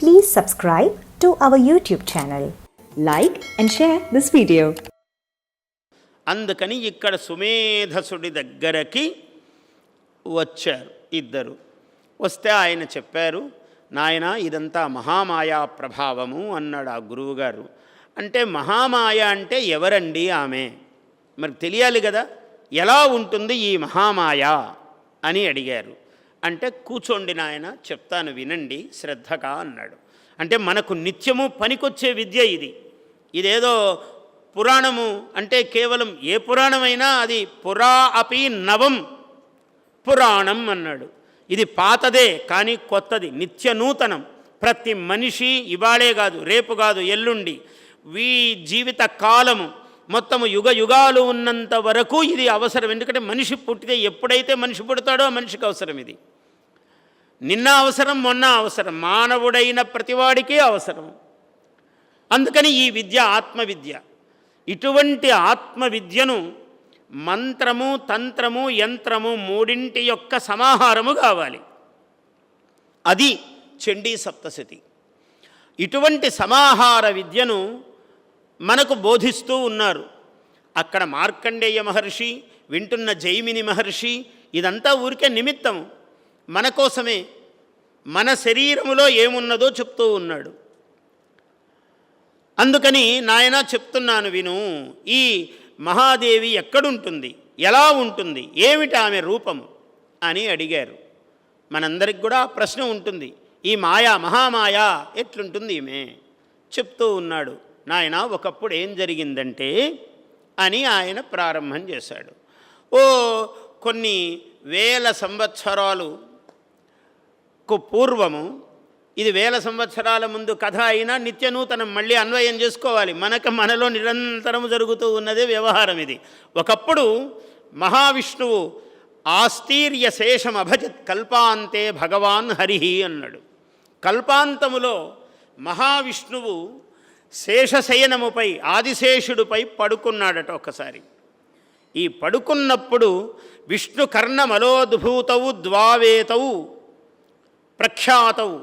Please subscribe to our YouTube channel. Like and share this video. అందుకని ఇక్కడ సుమేధసుడి దగ్గరకి వచ్చారు ఇద్దరు వస్తే ఆయన చెప్పారు నాయన ఇదంతా మహామాయా ప్రభావము అన్నాడు ఆ గురువుగారు అంటే మహామాయ అంటే ఎవరండి ఆమె మరి తెలియాలి కదా ఎలా ఉంటుంది ఈ మహామాయ అని అడిగారు అంటే కూర్చోండి నాయన చెప్తాను వినండి శ్రద్ధగా అన్నాడు. అంటే మనకు నిత్యము పనికొచ్చే విద్య ఇది. ఇదేదో పురాణము అంటే కేవలం ఏ పురాణమైనా అది పురా అపి నవం పురాణం అన్నాడు. ఇది పాతదే కానీ కొత్తది నిత్య నూతనం. ప్రతి మనిషి ఇవాళే కాదు రేపు కాదు ఎల్లుండి. వీ జీవిత కాలము మొత్తము యుగ యుగాలు ఉన్నంత వరకు ఇది అవసరం. ఎందుకంటే మనిషి పుట్టితే ఎప్పుడైతే మనిషి పుడతాడో మనిషికి అవసరం ఇది. నిన్న అవసరం మొన్న అవసరం. మానవుడైన ప్రతివాడికి అవసరం. అందుకని ఈ విద్య ఆత్మవిద్య. ఇటువంటి ఆత్మవిద్యను మంత్రము తంత్రము యంత్రము మూడింటి యొక్క సమాహారము కావాలి. అది చండీ సప్తశతి. ఇటువంటి సమాహార విద్యను మనకు బోధిస్తూ ఉన్నారు. అక్కడ మార్కండేయ మహర్షి వింటున్న జైమిని మహర్షి ఇదంతా ఊరికే నిమిత్తము మన కోసమే మన శరీరములో ఏమున్నదో చెప్తూ ఉన్నాడు. అందుకని నాయన చెప్తున్నాను విను ఈ మహాదేవి ఎక్కడుంటుంది? ఎలా ఉంటుంది? ఏమిటి ఆమె రూపము అని అడిగారు. మనందరికి కూడా ప్రశ్న ఉంటుంది ఈ మాయా మహామాయా ఎట్లుంటుంది ఈమె? చెప్తూ ఉన్నాడు. నాయన ఒకప్పుడు ఏం జరిగిందంటే అని ఆయన ప్రారంభం చేశాడు. ఓ కొన్ని వేల సంవత్సరాలు కు పూర్వము ఇది వేల సంవత్సరాల ముందు కథ అయినా నిత్య నూతనం మళ్ళీ అన్వయం చేసుకోవాలి. మనకు మనలో నిరంతరం జరుగుతూ ఉన్నదే వ్యవహారం ఇది. ఒకప్పుడు మహావిష్ణువు ఆస్తీర్య శేషం అభజత్ కల్పాంతే భగవాన్ హరిహి అన్నాడు. కల్పాంతములో మహావిష్ణువు శేషశయనముపై ఆదిశేషుడిపై పడుకున్నాడట ఒకసారి ఈ పడుకున్నప్పుడు విష్ణు కర్ణమలోద్భూతవు ద్వావేతవు ప్రఖ్యాతవు.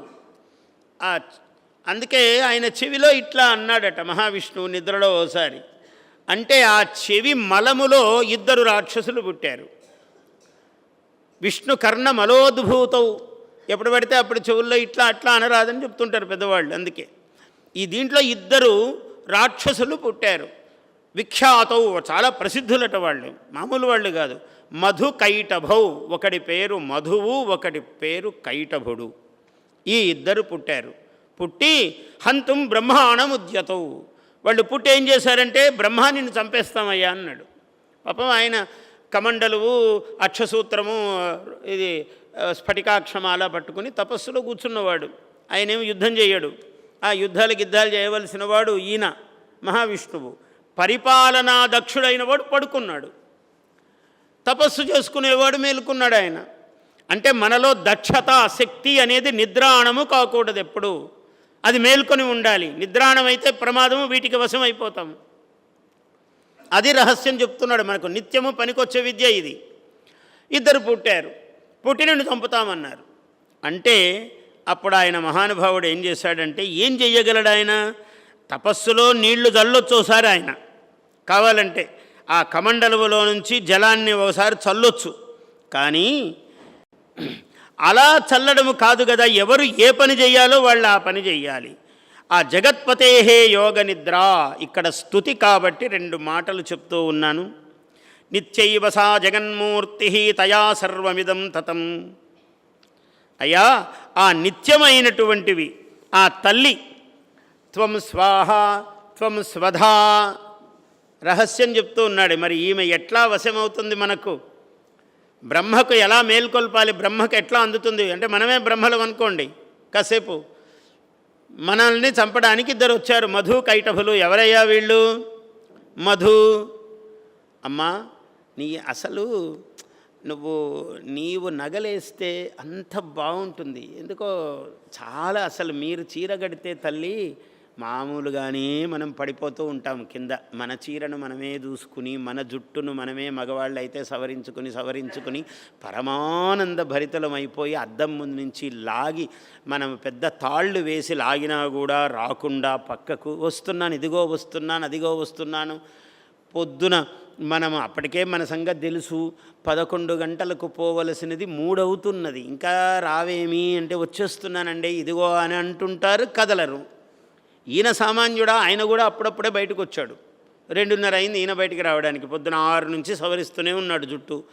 అందుకే ఆయన చెవిలో ఇట్లా అన్నాడట మహావిష్ణువు నిద్రలో ఓసారి. అంటే ఆ చెవి మలములో ఇద్దరు రాక్షసులు పుట్టారు. విష్ణు కర్ణ మలోద్భూతవు ఎప్పుడు పడితే అప్పుడు చెవుల్లో ఇట్లా అట్లా అనరాదని చెప్తుంటారు పెద్దవాళ్ళు అందుకే. ఈ దీంట్లో ఇద్దరు రాక్షసులు పుట్టారు. విఖ్యాతవు చాలా ప్రసిద్ధులట వాళ్ళు. మామూలు వాళ్ళు కాదు. మధు కైటభౌ ఒకడి పేరు మధువు ఒకడి పేరు కైటభుడు. ఈ ఇద్దరు పుట్టారు. పుట్టి హంతుం బ్రహ్మాణముద్యతవు వాళ్ళు పుట్టి ఏం చేశారంటే బ్రహ్మానిని చంపేస్తామయ్యా అన్నాడు. పాపం ఆయన కమండలువు అక్షసూత్రము ఇది స్ఫటికాక్షమాల పట్టుకుని తపస్సులో కూర్చున్నవాడు. ఆయనేమి యుద్ధం చేయడు. ఆ యుద్ధాలు గిద్దాలు చేయవలసిన వాడు ఈయన మహావిష్ణువు. పరిపాలనా దక్షుడైన వాడు పడుకున్నాడు. తపస్సు చేసుకునేవాడు మేలుకున్నాడు ఆయన. అంటే మనలో దక్షత శక్తి అనేది నిద్రాణము కాకూడదు ఎప్పుడు. అది మేల్కొని ఉండాలి. నిద్రాణం అయితే ప్రమాదము వీటికి వశం అయిపోతాము అది రహస్యం చెప్తున్నాడు మనకు. నిత్యము పనికొచ్చే విద్య ఇది. ఇద్దరు పుట్టారు. పుట్టినను చంపుతామన్నారు. అంటే అప్పుడు ఆయన మహానుభావుడు ఏం చేశాడంటే ఏం చెయ్యగలడు ఆయన? తపస్సులో నీళ్ళు చల్లొచ్చు ఒకసారి ఆయన. కావాలంటే ఆ కమండలులో నుంచి జలాన్ని ఒకసారి చల్లొచ్చు. కానీ అలా చల్లడము కాదు కదా ఎవరు ఏ పని చేయాలో వాళ్ళు ఆ పని చెయ్యాలి. ఆ జగత్పతేహే యోగ నిద్ర. ఇక్కడ స్థుతి కాబట్టి రెండు మాటలు చెప్తూ ఉన్నాను. నిత్యైవ సా జగన్మూర్తి తయా సర్వమిదం తతం. అయ్యా ఆ నిత్యమైనటువంటివి. ఆ తల్లి త్వం స్వాహ త్వం స్వధా. రహస్యం చెప్తూ ఉన్నాడు. మరి ఈమె ఎట్లా వశమవుతుంది మనకు? బ్రహ్మకు ఎలా మేల్కొల్పాలి? బ్రహ్మకు ఎట్లా అందుతుంది? అంటే మనమే బ్రహ్మలం అనుకోండి. కాసేపు. మనల్ని చంపడానికి ఇద్దరు వచ్చారు. మధు కైటభులు ఎవరయ్యా వీళ్ళు? మధు. అమ్మా నీ అసలు నువ్వు నీవు నగలేస్తే అంత బాగుంటుంది. ఎందుకో చాలా అసలు మీరు చీర కడితే తల్లి మామూలుగానే మనం పడిపోతూ ఉంటాం కింద. మన చీరను మనమే దూసుకుని మన జుట్టును మనమే మగవాళ్ళు అయితే సవరించుకుని సవరించుకుని పరమానంద భరితలం అయిపోయి అద్దం ముందు నుంచి లాగి మనం పెద్ద తాళ్ళు వేసి లాగినా కూడా రాకుండా పక్కకు వస్తున్నాను ఇదిగో వస్తున్నాను అదిగో వస్తున్నాను. పొద్దున మనం అప్పటికే మన సంగతి తెలుసు. పదకొండు గంటలకు పోవలసినది మూడవుతున్నది. ఇంకా రావేమి అంటే వచ్చేస్తున్నానండి ఇదిగో అని అంటుంటారు కదలరు. ఈయన సామాన్యుడా ఆయన కూడా అప్పుడప్పుడే బయటకు వచ్చాడు రెండున్నర అయింది ఈయన బయటికి రావడానికి. పొద్దున ఆరు నుంచి సవరిస్తూనే ఉన్నాడు జుట్టు.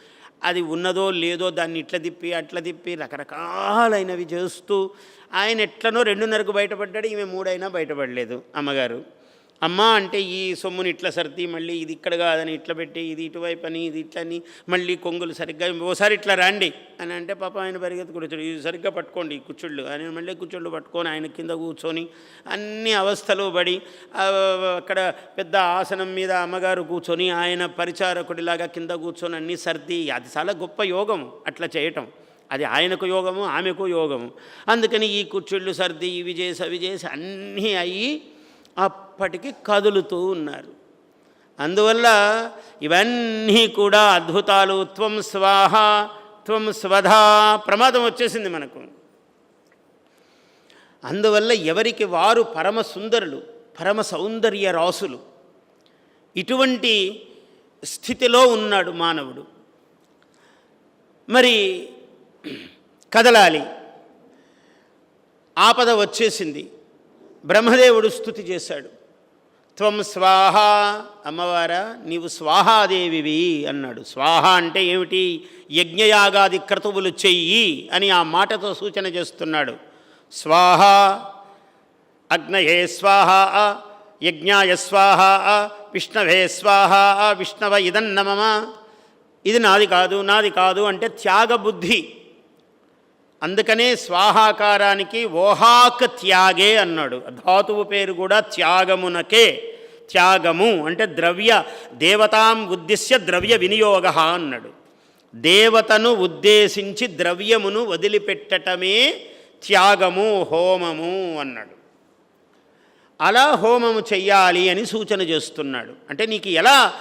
అది ఉన్నదో లేదో దాన్ని ఇట్లా తిప్పి అట్లా తిప్పి రకరకాలైనవి చేస్తూ ఆయన ఎట్లనో రెండున్నరకు బయటపడ్డాడు ఈమె మూడైనా బయటపడలేదు అమ్మగారు. అమ్మ అంటే ఈ సొమ్ముని ఇట్లా సర్ది మళ్ళీ ఇది ఇక్కడ కాదని ఇట్లా పెట్టి ఇది ఇటువైపు అని ఇది ఇట్లని మళ్ళీ కొంగులు సరిగ్గా ఓసారి ఇట్లా రండి అని అంటే పాప ఆయన పరిగెత్తి కూర్చోడు ఇది సరిగ్గా పట్టుకోండి కూర్చోళ్ళు. కుచ్చుళ్ళు ఆయన మళ్ళీ కుచ్చుళ్ళు పట్టుకొని ఆయన కింద కూర్చొని అన్ని అవస్థలు పడి అక్కడ పెద్ద ఆసనం మీద అమ్మగారు కూర్చొని ఆయన పరిచారకుడిలాగా కింద కూర్చొని అన్నీ సర్ది అది చాలా గొప్ప యోగం అట్లా చేయటం. అది ఆయనకు యోగము ఆమెకు యోగము. అందుకని ఈ కూర్చోళ్ళు సర్ది ఇవి చేసి అవి చేసి అన్నీ అయ్యి అప్పటికి కదులుతూ ఉన్నారు. అందువల్ల ఇవన్నీ కూడా అద్భుతాలు. త్వం స్వాహ త్వం స్వధా ప్రమాదం వచ్చేసింది మనకు. అందువల్ల ఎవరికి వారు పరమ సుందరులు పరమ సౌందర్య రాసులు. ఇటువంటి స్థితిలో ఉన్నాడు మానవుడు. మరి కదలాలి. ఆపద వచ్చేసింది. బ్రహ్మదేవుడు స్థుతి చేశాడు. త్వం స్వాహ అమ్మవారా నీవు స్వాహాదేవివి అన్నాడు. స్వాహ అంటే ఏమిటి? యజ్ఞయాగాది క్రతువులు చెయ్యి అని ఆ మాటతో సూచన చేస్తున్నాడు. స్వాహ అగ్నయే స్వాహ యజ్ఞాయ స్వాహ విష్ణవే స్వాహ విష్ణవ ఇదన్నమమ? ఇది నాది కాదు నాది కాదు అంటే త్యాగబుద్ధి. అందుకనే స్వాహాకారానికి ఓహాక త్యాగే అన్నాడు. ధాతువు పేరు కూడా త్యాగమునకే. త్యాగము అంటే ద్రవ్య దేవతాం ఉద్దేశ్య ద్రవ్య వినియోగ అన్నాడు. దేవతను ఉద్దేశించి ద్రవ్యమును వదిలిపెట్టటమే త్యాగము హోమము అన్నాడు. అలా హోమము చెయ్యాలి అని సూచన చేస్తున్నాడు. అంటే నీకు ఎలా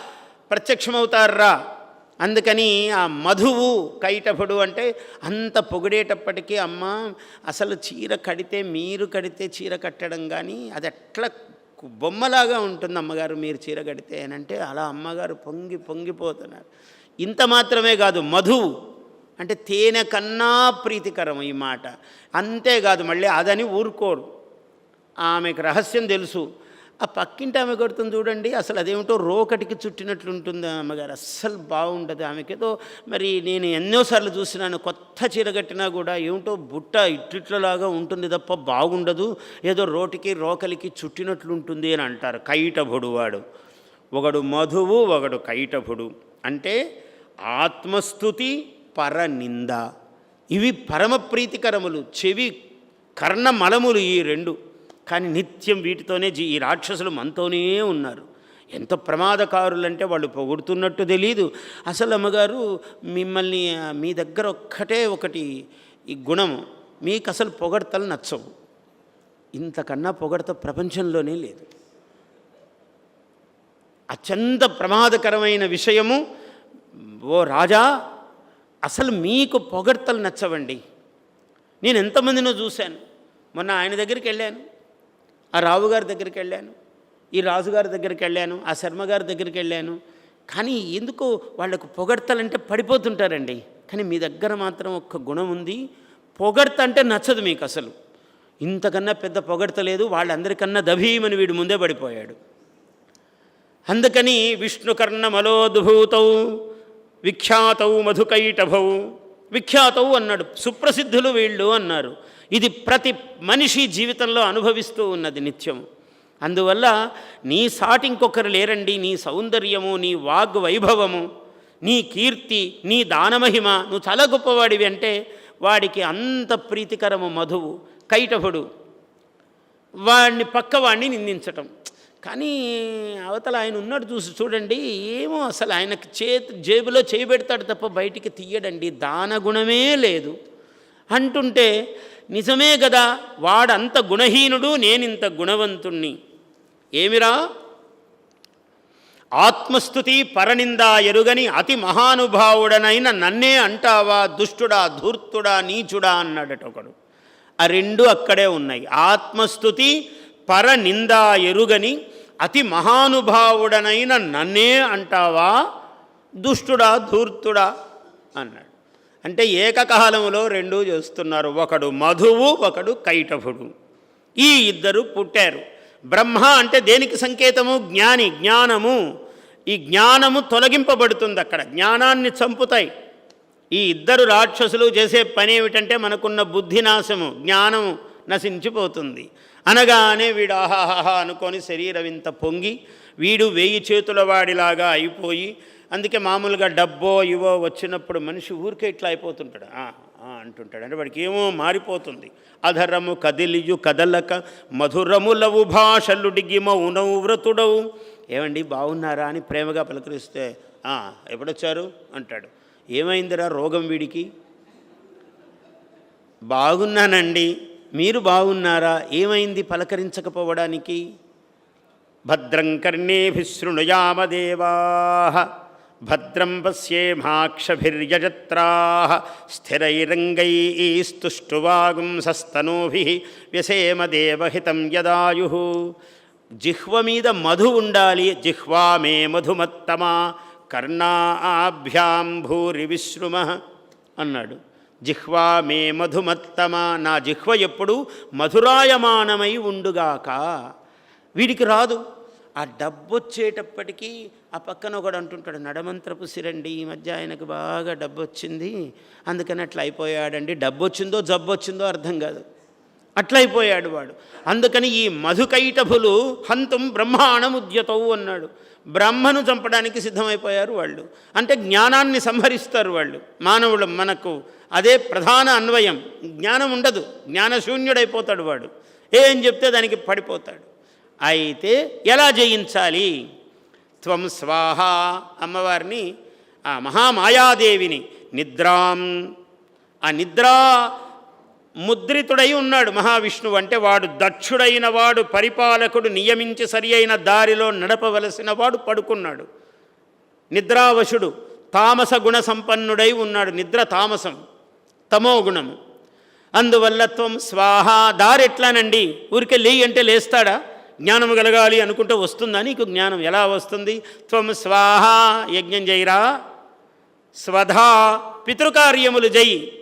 ప్రత్యక్షమవుతారా అందుకని ఆ మధువు కైటభుడు అంటే అంత పొగిడేటప్పటికీ అమ్మ అసలు చీర కడితే మీరు కడితే చీర కట్టడం కానీ అది ఎట్లా బొమ్మలాగా ఉంటుంది అమ్మగారు మీరు చీర కడితే అని అంటే అలా అమ్మగారు పొంగి పొంగిపోతున్నారు. ఇంత మాత్రమే కాదు మధువు అంటే తేనె కన్నా ప్రీతికరం ఈ మాట. అంతేకాదు మళ్ళీ అదని ఊరుకోరు. ఆమెకు రహస్యం తెలుసు. ఆ పక్కింటి ఆమె కొడుతుంది చూడండి అసలు అదేమిటో రోకటికి చుట్టినట్లు ఉంటుంది అమ్మగారు. అస్సలు బాగుంటుంది ఆమెకేదో మరి నేను ఎన్నోసార్లు చూసినాను కొత్త చీర కట్టినా కూడా ఏమిటో బుట్ట ఇట్లిట్లలాగా ఉంటుంది తప్ప బాగుండదు. ఏదో రోటికి రోకలికి చుట్టినట్లుంటుంది అని అంటారు కైటభుడు వాడు. ఒకడు మధువు ఒకడు కైటభుడు. అంటే ఆత్మస్థుతి పరనింద. ఇవి పరమ ప్రీతికరములు చెవి కర్ణమలములు ఈ రెండు. కానీ నిత్యం వీటితోనే జీ ఈ రాక్షసులు మనతోనే ఉన్నారు. ఎంత ప్రమాదకారులంటే వాళ్ళు పొగుడుతున్నట్టు తెలీదు. అసలు అమ్మగారు మిమ్మల్ని మీ దగ్గర ఒక్కటే ఒకటి ఈ గుణం మీకు అసలు పొగడతలు నచ్చవు. ఇంతకన్నా పొగడత ప్రపంచంలోనే లేదు. అత్యంత ప్రమాదకరమైన విషయము ఓ రాజా అసలు మీకు పొగడ్తలు నచ్చవండి. నేను ఎంతమందినో చూశాను. మొన్న ఆయన దగ్గరికి వెళ్ళాను. ఆ రావుగారి దగ్గరికి వెళ్ళాను ఈ రాజుగారి దగ్గరికి వెళ్ళాను ఆ శర్మ గారి దగ్గరికి వెళ్ళాను. కానీ ఎందుకు వాళ్ళకు పొగడతలంటే పడిపోతుంటారండి. కానీ మీ దగ్గర మాత్రం ఒక్క గుణం ఉంది. పొగడ్త అంటే నచ్చదు మీకు అసలు. ఇంతకన్నా పెద్ద పొగడ్త లేదు వాళ్ళందరికన్నా దభీమని వీడు ముందే పడిపోయాడు. అందుకని విష్ణుకర్ణ మలోద్భూతౌ విఖ్యాతౌ మధుకైటభౌ విఖ్యాతవు అన్నాడు. సుప్రసిద్ధులు వీళ్ళు అన్నారు. ఇది ప్రతి మనిషి జీవితంలో అనుభవిస్తూ ఉన్నది నిత్యం. అందువల్ల నీ సాటి ఇంకొకరు లేరండి నీ సౌందర్యము నీ వాగ్ వైభవము నీ కీర్తి నీ దానమహిమ నువ్వు చాలా గొప్పవాడివి అంటే వాడికి అంత ప్రీతికరము మధువు కైటభుడు. వాడిని పక్కవాడిని నిందించటం. కానీ అవతల ఆయన ఉన్నాడు చూసి చూడండి ఏమో అసలు ఆయనకి చేతి జేబులో చేయబెడతాడు తప్ప బయటికి తీయడండి దాన గుణమే లేదు. అంటుంటే నిజమే కదా వాడంత గుణహీనుడు నేనింత గుణవంతుణ్ణి. ఏమిరా? ఆత్మస్థుతి పరనిందా ఎరుగని అతి మహానుభావుడనైన నన్నే అంటావా దుష్టుడా ధూర్తుడా నీచుడా అన్నాడట ఒకడు. ఆ రెండు అక్కడే ఉన్నాయి. ఆత్మస్థుతి పరనిందా ఎరుగని అతి మహానుభావుడనైన నన్నే అంటావా దుష్టుడా ధూర్తుడా అన్నాడు. అంటే ఏకకాలంలో రెండూ చేస్తున్నారు. ఒకడు మధువు ఒకడు కైటభుడు. ఈ ఇద్దరు పుట్టారు. బ్రహ్మ అంటే దేనికి సంకేతము? జ్ఞాని జ్ఞానము. ఈ జ్ఞానము తొలగింపబడుతుంది అక్కడ. జ్ఞానాన్ని చంపుతాయి. ఈ ఇద్దరు రాక్షసులు చేసే పని ఏమిటంటే మనకున్న బుద్ధి నాశము జ్ఞానము నశించిపోతుంది. అనగానే వీడు ఆహాహాహా అనుకొని శరీరం ఇంత పొంగి వీడు వేయి చేతుల వాడిలాగా అయిపోయి అందుకే మామూలుగా డబ్బో ఇవో వచ్చినప్పుడు మనిషి ఊరికే ఇట్లా అయిపోతుంటాడు. అంటుంటాడు. అంటే వాడికి ఏమో మారిపోతుంది. అధరము కదిలియు కదలక మధురములవు భాషలుడిగి మౌనవు వ్రతుడవు. ఏమండి బాగున్నారా అని ప్రేమగా పలకరిస్తే ఎప్పుడొచ్చారు? అంటాడు. ఏమైందిరా రోగం వీడికి? బాగున్నానండి. మీరు బాగున్నారా? ఏమైంది పలకరించకపోవడానికి? భద్రం కర్ణేభిశృణుయామదేవా భద్రం పశ్యేమాక్షభిర్యజత్రా స్థిరైరంగైస్తుష్టువాగుంసస్తనూభి వ్యసేమ దేవహితం యదాయు జిహ్వ మీద మధు ఉండాలి జిహ్వా మే మధుమత్తమా కర్ణాభ్యాం భూరి విశ్రుమ అన్నాడు. జిహ్వా మే మధుమత్తమ నా జిహ్వ ఎప్పుడు మధురాయమానమై ఉండుగాక. వీడికి రాదు. ఆ డబ్బు వచ్చేటప్పటికీ ఆ పక్కన ఒకడు అంటుంటాడు నడమంత్రపు సిరండి ఈ మధ్య ఆయనకు బాగా డబ్బు వచ్చింది అందుకని అట్లా అయిపోయాడండి. డబ్బు వచ్చిందో జబ్బు వచ్చిందో అర్థం కాదు. అట్లయిపోయాడు వాడు. అందుకని ఈ మధుకైటభులు హంతం బ్రహ్మాణముద్యతవు అన్నాడు. బ్రహ్మను చంపడానికి సిద్ధమైపోయారు వాళ్ళు. అంటే జ్ఞానాన్ని సంహరిస్తారు వాళ్ళు. మానవులు మనకు అదే ప్రధాన అన్వయం. జ్ఞానం ఉండదు. జ్ఞానశూన్యుడైపోతాడు వాడు. ఏం చెప్తే దానికి పడిపోతాడు. అయితే ఎలా జయించాలి? త్వం స్వాహ అమ్మవారిని ఆ మహామాయాదేవిని నిద్రాం. ఆ నిద్రా ముద్రితుడై ఉన్నాడు మహావిష్ణువు అంటే వాడు దక్షుడైన వాడు పరిపాలకుడు నియమించి సరి అయిన దారిలో నడపవలసిన వాడు పడుకున్నాడు. నిద్రావశుడు తామస గుణ సంపన్నుడై ఉన్నాడు. నిద్ర తామసం తమో గుణము. అందువల్ల త్వం స్వాహ దారి ఎట్లానండి? ఊరికే లేయి అంటే లేస్తాడా? జ్ఞానం కలగాలి అనుకుంటే వస్తుందా నీకు? జ్ఞానం ఎలా వస్తుంది? త్వం స్వాహ యజ్ఞం చేయరా స్వధా పితృకార్యములు జై.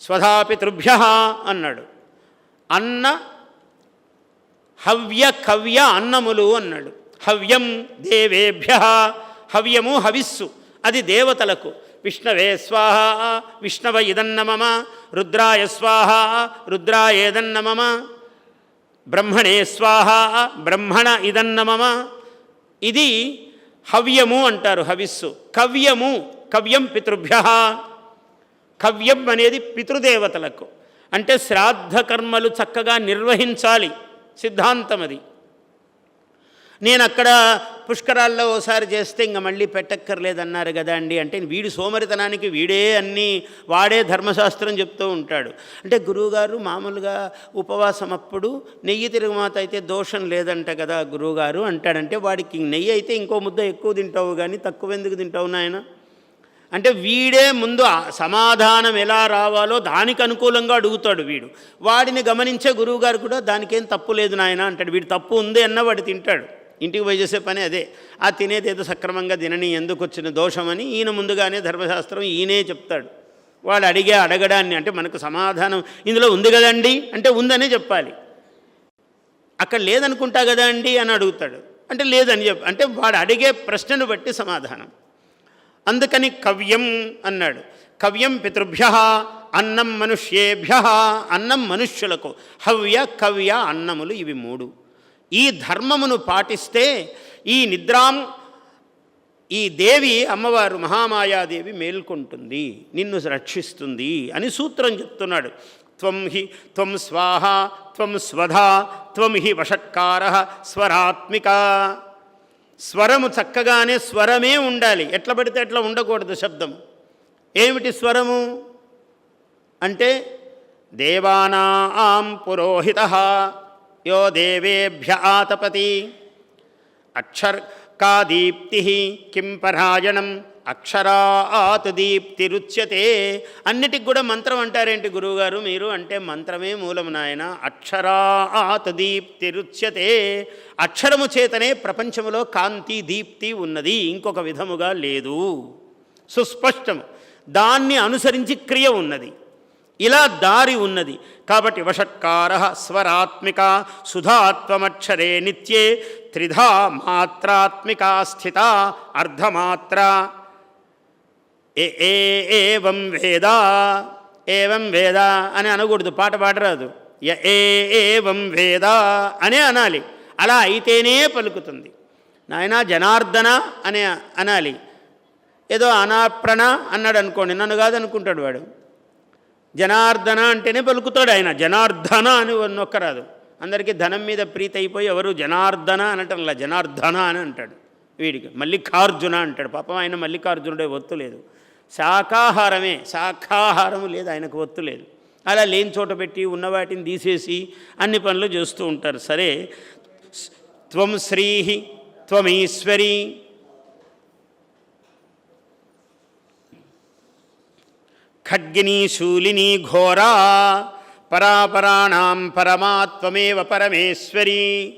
స్వధా పితృభ్య అన్నాడు. అన్న హవ్య కవ్య అన్నములు అన్నాడు. హవ్యం దేవేభ్య హవ్యము హవిస్సు. అది దేవతలకు. విష్ణవే స్వాహ విష్ణవ ఇదన్న మమ రుద్రాయ స్వాహ రుద్రాయేదన్న మమ. బ్రహ్మణే స్వాహ బ్రహ్మణ ఇదన్న మమ. ఇది హవ్యము అంటారు హవిస్సు. కవ్యము కవ్యం పితృభ్య. కవ్యం అనేది పితృదేవతలకు. అంటే శ్రాద్ధ కర్మలు చక్కగా నిర్వహించాలి. సిద్ధాంతం అది నేను అక్కడ పుష్కరాల్లో ఓసారి చేస్తే ఇంక మళ్ళీ పెట్టక్కర్లేదన్నారు కదా అండి. అంటే వీడి సోమరితనానికి వీడే అన్నీ వాడే ధర్మశాస్త్రం చెప్తూ ఉంటాడు. అంటే గురువుగారు మామూలుగా ఉపవాసం అప్పుడు నెయ్యి తిరుగుమాత అయితే దోషం లేదంట కదా గురువుగారు అంటాడంటే వాడికి నెయ్యి అయితే ఇంకో ముద్ద ఎక్కువ తింటావు కానీ తక్కువ ఎందుకు తింటావు నాయన? అంటే వీడే ముందు సమాధానం ఎలా రావాలో దానికి అనుకూలంగా అడుగుతాడు వీడు. వాడిని గమనించే గురువుగారు కూడా దానికేం తప్పు లేదు నాయన అంటాడు. వీడు తప్పు ఉంది అన్న వాడు తింటాడు. ఇంటికి పోయి చేసే పని అదే. ఆ తినేది ఏదో సక్రమంగా తినని ఎందుకు వచ్చిన దోషమని ఈయన ముందుగానే ధర్మశాస్త్రం ఈయనే చెప్తాడు. వాడు అడిగే అడగడాన్ని అంటే మనకు సమాధానం ఇందులో ఉంది కదండి అంటే ఉందనే చెప్పాలి. అక్కడ లేదనుకుంటా కదా అండి అని అడుగుతాడు. అంటే లేదని చెప్ అంటే వాడు అడిగే ప్రశ్నను బట్టి సమాధానం. అందుకని కవ్యం అన్నాడు. కవ్యం పితృభ్య అన్నం మనుష్యేభ్య అన్నం మనుష్యులకు. హవ్య కవ్య అన్నములు ఇవి మూడు. ఈ ధర్మమును పాటిస్తే ఈ నిద్రాం ఈ దేవి అమ్మవారు మహామాయాదేవి మేల్కొంటుంది నిన్ను రక్షిస్తుంది అని సూత్రం చెప్తున్నాడు. త్వం హి త్వం స్వాహ త్వం స్వధా త్వం హి వషట్కార స్వరాత్మిక. స్వరము చక్కగానే స్వరమే ఉండాలి. ఎట్లా పడితే ఎట్లా ఉండకూడదు శబ్దం. ఏమిటి స్వరము? అంటే దేవానాం పురోహిత. యో దేవేభ్య ఆతపతి. అక్షర్కా దీప్తి కిం పరాయణం అక్షరాత్ దీప్తిరుచ్యతే అన్నిటికి కూడా మంత్రం అంటారేంటి గురువుగారు? మీరు అంటే మంత్రమే మూలము నాయన. అక్షరాత్ దీప్తిరుచ్యతే అక్షరము చేతనే ప్రపంచములో కాంతి దీప్తి ఉన్నది. ఇంకొక విధముగా లేదు. సుస్పష్టము. దాన్ని అనుసరించి క్రియ ఉన్నది. ఇలా దారి ఉన్నది. కాబట్టి వషట్కార స్వరాత్మిక సుధాత్వమక్షరే నిత్యే త్రిధా మాత్రాత్మిక స్థిత అర్ధమాత్ర. ఏ ఏ వేద ఏవం వేద అని అనకూడదు. పాట పాడరాదు. య ఏ ఏవం వేద అనే అనాలి. అలా అయితేనే పలుకుతుంది. నాయన జనార్దన అనే అనాలి. ఏదో అనాప్రణ అన్నాడు అనుకోండి నన్ను కాదనుకుంటాడు వాడు. జనార్దన అంటేనే పలుకుతాడు ఆయన. జనార్దన అని నొక్కరాదు. అందరికీ ధనం మీద ప్రీతి అయిపోయి ఎవరు జనార్దన అనటంలా జనార్దన అని అంటాడు వీడికి. మల్లికార్జున అంటాడు. పాపం ఆయన మల్లికార్జునుడే ఒత్తు లేదు. శాకాహారమే శాఖాహారము లేదు ఆయనకు ఒత్తు లేదు. అలా లేని చోట పెట్టి ఉన్న వాటిని తీసేసి అన్ని పనులు చేస్తూ ఉంటారు. సరే త్వం శ్రీ త్వమీశ్వరీ ఖడ్గిని శూలిని ఘోరా పరాపరాణం పరమాత్మమేవ పరమేశ్వరి.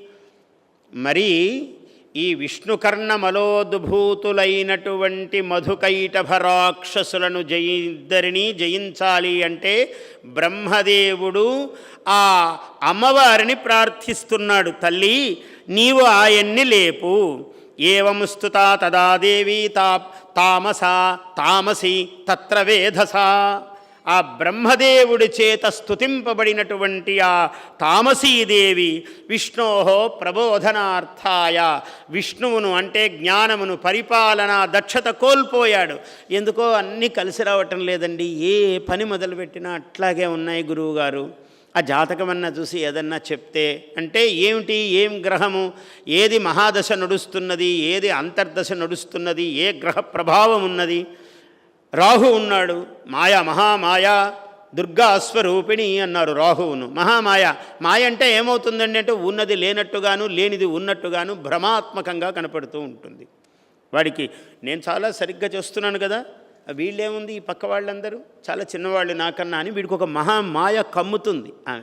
మరి ఈ విష్ణుకర్ణమలోద్భూతులైనటువంటి మధుకైటభ రాక్షసులను జయిద్దరిని జయించాలి అంటే బ్రహ్మదేవుడు ఆ అమ్మవారిని ప్రార్థిస్తున్నాడు తల్లి నీవు ఆయన్ని లేపు. ఏవం స్తుతా తదా దేవీ తా తామసా తామసి తత్ర వేధసా. ఆ బ్రహ్మదేవుడి చేత స్తుతింపబడినటువంటి ఆ తామసీదేవి విష్ణోహో ప్రబోధనార్థాయ. విష్ణువును అంటే జ్ఞానమును పరిపాలన దక్షత కోల్పోయాడు. ఎందుకో అన్నీ కలిసి రావటం లేదండి. ఏ పని మొదలుపెట్టినా అట్లాగే ఉన్నాయి గురువుగారు. ఆ జాతకమన్నా చూసి ఏదన్నా చెప్తే అంటే ఏమిటి ఏం గ్రహము ఏది మహాదశ నడుస్తున్నది ఏది అంతర్దశ నడుస్తున్నది ఏ గ్రహ ప్రభావం ఉన్నది? రాహు ఉన్నాడు మాయా మహామాయా దుర్గా స్వరూపిణి అన్నారు రాహువును. మహామాయ మాయ అంటే ఏమవుతుందండి అంటే ఉన్నది లేనట్టుగాను లేనిది ఉన్నట్టుగాను భ్రమాత్మకంగా కనపడుతూ ఉంటుంది. వాడికి నేను చాలా సరిగ్గా చేస్తున్నాను కదా? వీళ్ళేముంది? ఈ పక్క వాళ్ళందరూ? చాలా చిన్నవాళ్ళు నాకన్నా అని వీడికి ఒక మహామాయ కమ్ముతుంది ఆమె.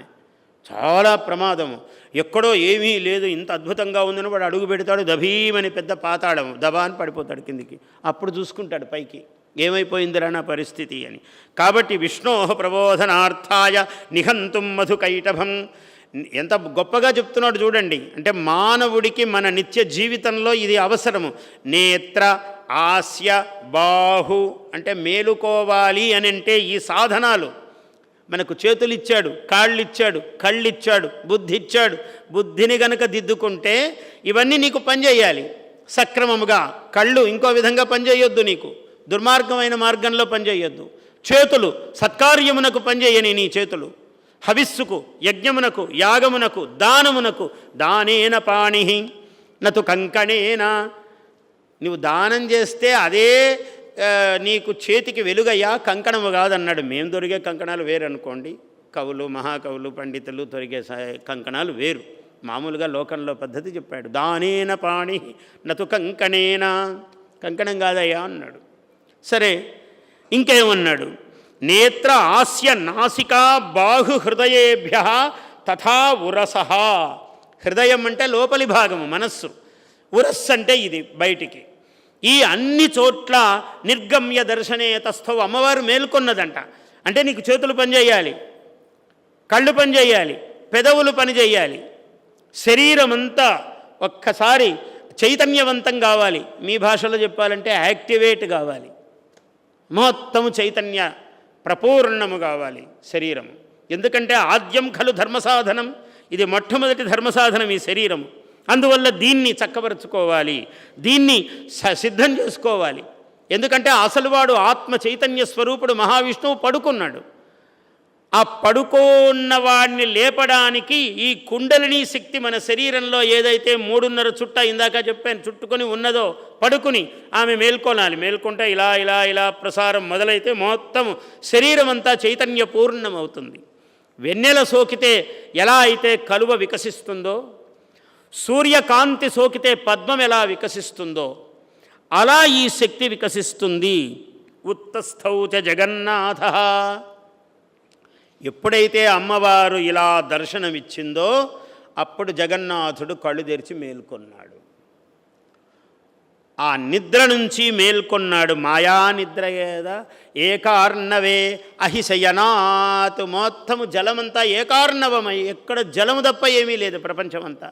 చాలా ప్రమాదము. ఎక్కడో ఏమీ లేదు ఇంత అద్భుతంగా ఉందని వాడు అడుగు పెడతాడు దభీమని పెద్ద పాతాళం దబా అని పడిపోతాడు కిందికి. అప్పుడు చూసుకుంటాడు పైకి. ఏమైపోయిందిరా నా పరిస్థితి అని. కాబట్టి విష్ణోహ ప్రబోధనార్థాయ నిహంతుం మధుకైటభం ఎంత గొప్పగా చెప్తున్నాడు చూడండి. అంటే మానవుడికి మన నిత్య జీవితంలో ఇది అవసరము. నేత్ర ఆస్య బాహు అంటే మేలుకోవాలి అని అంటే ఈ సాధనాలు. మనకు చేతులు ఇచ్చాడు కాళ్ళు ఇచ్చాడు కళ్ళు ఇచ్చాడు బుద్ధి ఇచ్చాడు బుద్ధిని గనక దిద్దుకుంటే ఇవన్నీ నీకు పనిచేయాలి. సక్రమముగా కళ్ళు ఇంకో విధంగా పనిచేయొద్దు నీకు. దుర్మార్గమైన మార్గంలో పనిచేయొద్దు. చేతులు సత్కార్యమునకు పనిచేయని నీ చేతులు. హవిస్సుకు యజ్ఞమునకు యాగమునకు దానమునకు దానేన పాణి నతు కంకణేన నువ్వు దానం చేస్తే అదే నీకు చేతికి వెలుగయ్యా కంకణము కాదన్నాడు. మేము దొరికే కంకణాలు వేరు అనుకోండి కవులు మహాకవులు పండితులు దొరికే కంకణాలు వేరు. మామూలుగా లోకంలో పద్ధతి చెప్పాడు. దానేన పాణి నతు కంకణేన. కంకణం కాదయ్యా అన్నాడు. సరే ఇంకేమన్నాడు? నేత్ర ఆస్య నాసికా బాహు హృదయేభ్య తథా ఉరస. హృదయం అంటే లోపలి భాగము మనస్సు. ఉరస్సు అంటే ఇది బయటికి. ఈ అన్ని చోట్ల నిర్గమ్య దర్శనే తస్థవ అమ్మవారు మేల్కొన్నదంట. అంటే నీకు చేతులు పనిచేయాలి కళ్ళు పనిచేయాలి పెదవులు పనిచేయాలి శరీరం అంతా ఒక్కసారి చైతన్యవంతం కావాలి. మీ భాషలో చెప్పాలంటే యాక్టివేట్ కావాలి. మొత్తము చైతన్య ప్రపూర్ణము కావాలి శరీరము. ఎందుకంటే ఆద్యం ఖలు ధర్మసాధనం. ఇది మొట్టమొదటి ధర్మసాధనం ఈ శరీరము. అందువల్ల దీన్ని చక్కబరుచుకోవాలి దీన్ని స- సిద్ధం చేసుకోవాలి. ఎందుకంటే అసలువాడు ఆత్మ చైతన్య స్వరూపుడు మహావిష్ణువు పడుకున్నాడు. ఆ పడుకోన్న వాడిని లేపడానికి ఈ కుండలిని శక్తి మన శరీరంలో ఏదైతే మూడున్నర చుట్ట ఇందాక చెప్పాను చుట్టుకొని ఉన్నదో పడుకుని ఆమె మేల్కొనాలి. మేల్కొంటే ఇలా ఇలా ఇలా ప్రసారం మొదలైతే మొత్తం శరీరం అంతా చైతన్య పూర్ణమవుతుంది వెన్నెల సోకితే ఎలా అయితే కలువ వికసిస్తుందో సూర్యకాంతి సోకితే పద్మం ఎలా వికసిస్తుందో అలా ఈ శక్తి వికసిస్తుంది. ఉత్తస్థౌచ జగన్నాథ. ఎప్పుడైతే అమ్మవారు ఇలా దర్శనమిచ్చిందో అప్పుడు జగన్నాథుడు కళ్ళు తెరిచి మేల్కొన్నాడు. ఆ నిద్ర నుంచి మేల్కొన్నాడు మాయా నిద్ర కదా ఏకార్ణవే అహిశయనాత్. మొత్తము జలమంతా ఏకార్ణవమై ఎక్కడ జలము తప్ప ఏమీ లేదు ప్రపంచమంతా.